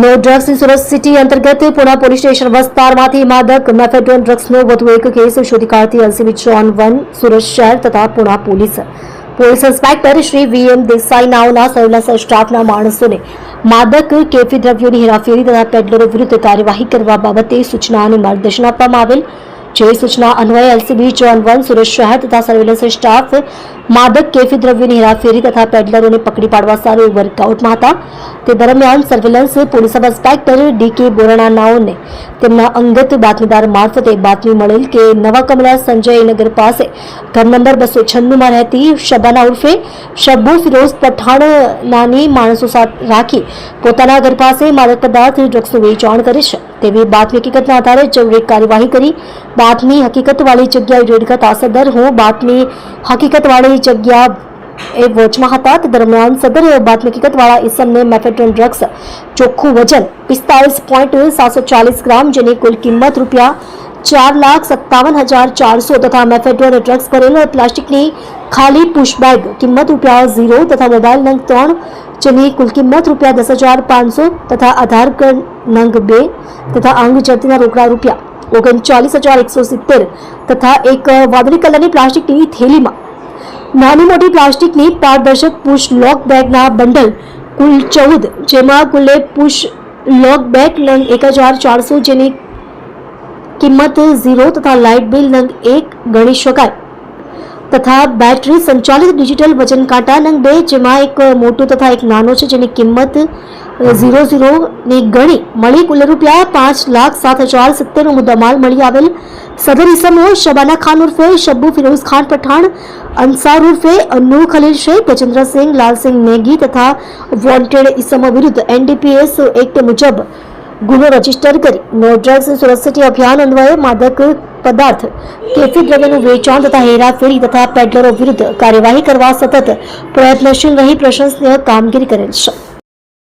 નો drugs Surat city અંતર્ગત Puna police station વિસ્તારમાંથી માદક મેફેડ્રોન ડ્રગ્સનો વધુ એક કેસ શોધી કાઢતી એલસીબી જોન વન સુરત શહેર તથા Puna police. Police inspector Shri V M Desai નાઓના surveillance સ્ટાફના માણસોને માદક કેફી દ્રવ્યોની હેરાફેરી તથા પેડલરો વિરુદ્ધ કાર્યવાહી કરવા બાબતે સૂચના અને માર્ગદર્શન આપવામાં આવેલ. જે સૂચના અન્વયે એલસીબી જોન વન સુરત શહેર તથા સર્વેલન્સ સ્ટાફ માદક કેફી દ્રવ્યની હેરાફેરી તથા પેડલરોને પકડી પાડવા સારું વર્કઆઉટમાં હતા. તે દરમિયાન surveillance police sub inspector D K Borana નાઓને તેમના અંગત બાતમીદાર મારફતે બાતમી મળેલ કે નવા કમલા સંજય નગર પાસે ઘર નંબર બસો છન્નુંમાં રહેતી શબાના ઉર્ફે શબ્બુ ફિરોઝ પઠાણ નાની માણસો સાથે રાખી પોતાના ઘર પાસે માદક પદાર્થ ડ્રગ્સનું વેચાણ કરે છે. તેવી બાતમી હકીકતના આધારે જરૂરી કાર્યવાહી કરી બાતમી હકીકતવાળી જગ્યાએ રેડ કરતા સદર હું બાતમી હકીકતવાળી જગ્યા એ વોચમાં હતા તે દરમિયાન સદર બાતમી હકીકતવાળા ઇસમને મેફેડ્રોન ડ્રગ્સ ચોખ્ખું વજન પિસ્તાળીસ પોઈન્ટ સાતસો ચાલીસ ગ્રામ જેની કુલ કિંમત રૂપિયા ચાર લાખ સત્તાવન હજાર ચારસો તથા મેફેડ્રોન ડ્રગ્સ ભરેલ પ્લાસ્ટિકની ખાલી પુશ બેગ કિંમત રૂપિયા ઝીરો તથા મોબાઈલ નંગ ત્રણ જેની કુલ કિંમત રૂપિયા દસ હજાર પાંચસો તથા આધાર કાર્ડ નંગ બે તથા અંગ જતીના રોકડા રૂપિયા ઓગણચાલીસ હજાર એકસો સિત્તેર તથા એક વાદળી કલરની પ્લાસ્ટિકની થેલીમાં. નાની મોટી પ્લાસ્ટિકની પારદર્શક પુશ લોક બેગના બંડલ કુલ ચૌદ, જેમાં કુલે પુશ લોક બેગ નંગ એક હજાર ચારસો જેની કિંમત ઝીરો તથા લાઇટ બિલ નંગ એક ગણી શકાય. તથા બેટરી સંચાલિત ડિજિટલ વજન કાંટા નંગ બે, જેમાં એક મોટો તથા એક નાનો છે, જેની કિંમત ઝીરો ઝીરોની ગણી મળી કુલ રૂપિયા પાંચ લાખ સાત હજાર સિત્તેરનો મુદ્દામાલ મળી આવેલ. સદર ઇસમો શબાના ખાન ઉર્ફે શબ્બુ ફિરોઝ ખાન પઠાણ, અંસાર ઉર્ફે અન્નુ ખલીલ શેખ ગજેન્દ્રસિંહ લાલસિંહ નેગી તથા વોન્ટેડ ઇસમો વિરુદ્ધ એનડીપીએસ એક્ટ મુજબ ગુનો રજિસ્ટર કરી. નો ડ્રગ્સ સુરક્ષિત અભિયાન અન્વયે માદક પદાર્થ, કેફી દ્રવ્યનું વેચાણ તથા હેરાફેરી તથા પેડલરો વિરુદ્ધ કાર્યવાહી કરવા સતત પ્રયત્નશીલ રહી પ્રશંસનીય કામગીરી કરેલ છે.